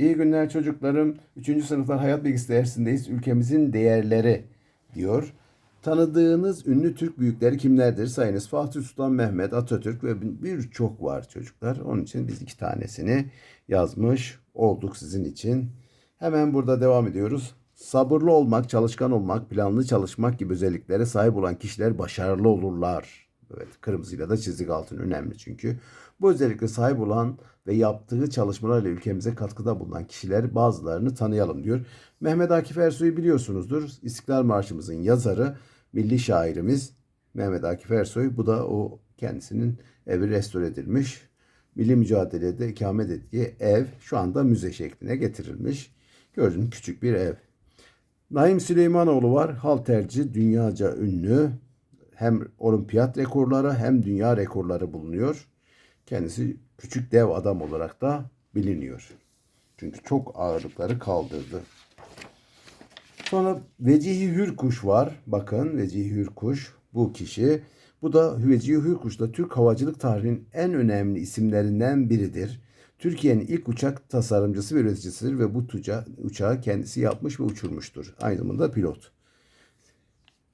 İyi günler çocuklarım. Üçüncü sınıflar hayat bilgisi dersindeyiz. Ülkemizin değerleri diyor. Tanıdığınız ünlü Türk büyükleri kimlerdir? Sayınız Fatih Sultan Mehmet, Atatürk ve birçok var çocuklar. Onun için biz iki tanesini yazmış olduk sizin için. Hemen burada devam ediyoruz. Sabırlı olmak, çalışkan olmak, planlı çalışmak gibi özelliklere sahip olan kişiler başarılı olurlar. Evet, kırmızıyla da çizik altın önemli çünkü. Bu özellikle sahip olan ve yaptığı çalışmalarla ülkemize katkıda bulunan kişiler bazılarını tanıyalım diyor. Mehmet Akif Ersoy'u biliyorsunuzdur. İstiklal Marşımızın yazarı, milli şairimiz Mehmet Akif Ersoy. Bu da o kendisinin evi restore edilmiş. Milli mücadelede ikamet ettiği ev şu anda müze şekline getirilmiş. Gördüğünüz küçük bir ev. Naim Süleymanoğlu var. Halterci, dünyaca ünlü. Hem olimpiyat rekorları hem dünya rekorları bulunuyor. Kendisi küçük dev adam olarak da biliniyor. Çünkü çok ağırlıkları kaldırdı. Sonra Vecihi Hürkuş var. Bakın Vecihi Hürkuş bu kişi. Bu da Vecihi Hürkuş da Türk havacılık tarihinin en önemli isimlerinden biridir. Türkiye'nin ilk uçak tasarımcısı ve üreticisidir ve bu tuca, uçağı kendisi yapmış ve uçurmuştur. Aynı zamanda pilot.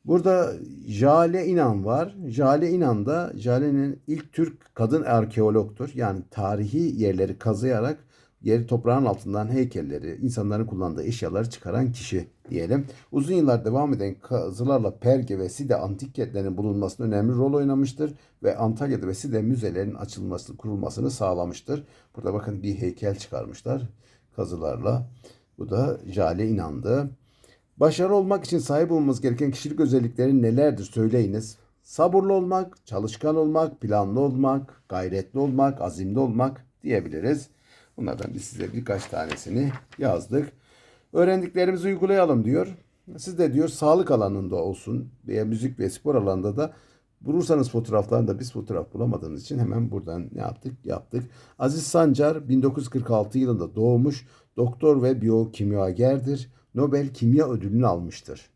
Burada Jale İnan var. Jale İnan da Jale'nin ilk Türk kadın arkeologtur. Yani tarihi yerleri kazıyarak yeri toprağın altından heykelleri, insanların kullandığı eşyaları çıkaran kişi diyelim. Uzun yıllar devam eden kazılarla Perge ve Side antik kentlerinin bulunmasında önemli rol oynamıştır ve Antalya'da ve Side müzelerinin açılması, kurulmasını sağlamıştır. Burada bakın bir heykel çıkarmışlar kazılarla. Bu da Jale İnan'dı. Başarılı olmak için sahip olmamız gereken kişilik özellikleri nelerdir söyleyiniz. Sabırlı olmak, çalışkan olmak, planlı olmak, gayretli olmak, azimli olmak diyebiliriz. Bunlardan biz size birkaç tanesini yazdık. Öğrendiklerimizi uygulayalım diyor. Siz de diyor sağlık alanında olsun veya müzik ve spor alanında da bulursanız fotoğraflarında biz fotoğraf bulamadığımız için hemen buradan ne yaptık? Yaptık. Aziz Sancar 1946 yılında doğmuş doktor ve biyokimyagerdir. Nobel Kimya Ödülünü almıştır.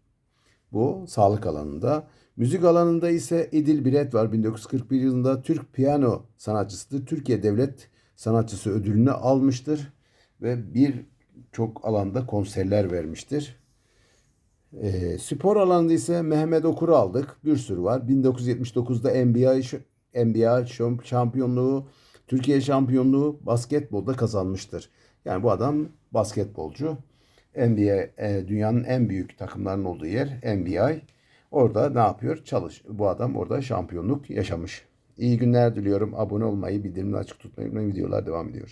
Bu sağlık alanında. Müzik alanında ise Edil Biret var. 1941 yılında Türk piyano sanatçısıdır. Türkiye Devlet Sanatçısı ödülünü almıştır ve bir çok alanda konserler vermiştir. E, spor alanında ise Mehmet Okur'u aldık. Bir sürü var. 1979'da NBA, NBA şampiyonluğu, Türkiye şampiyonluğu basketbolda kazanmıştır. Yani bu adam basketbolcu. NBA e, dünyanın en büyük takımlarının olduğu yer NBA. Orada ne yapıyor? Çalış. Bu adam orada şampiyonluk yaşamış. İyi günler diliyorum. Abone olmayı, bildirimleri açık tutmayı. Videolar devam ediyor.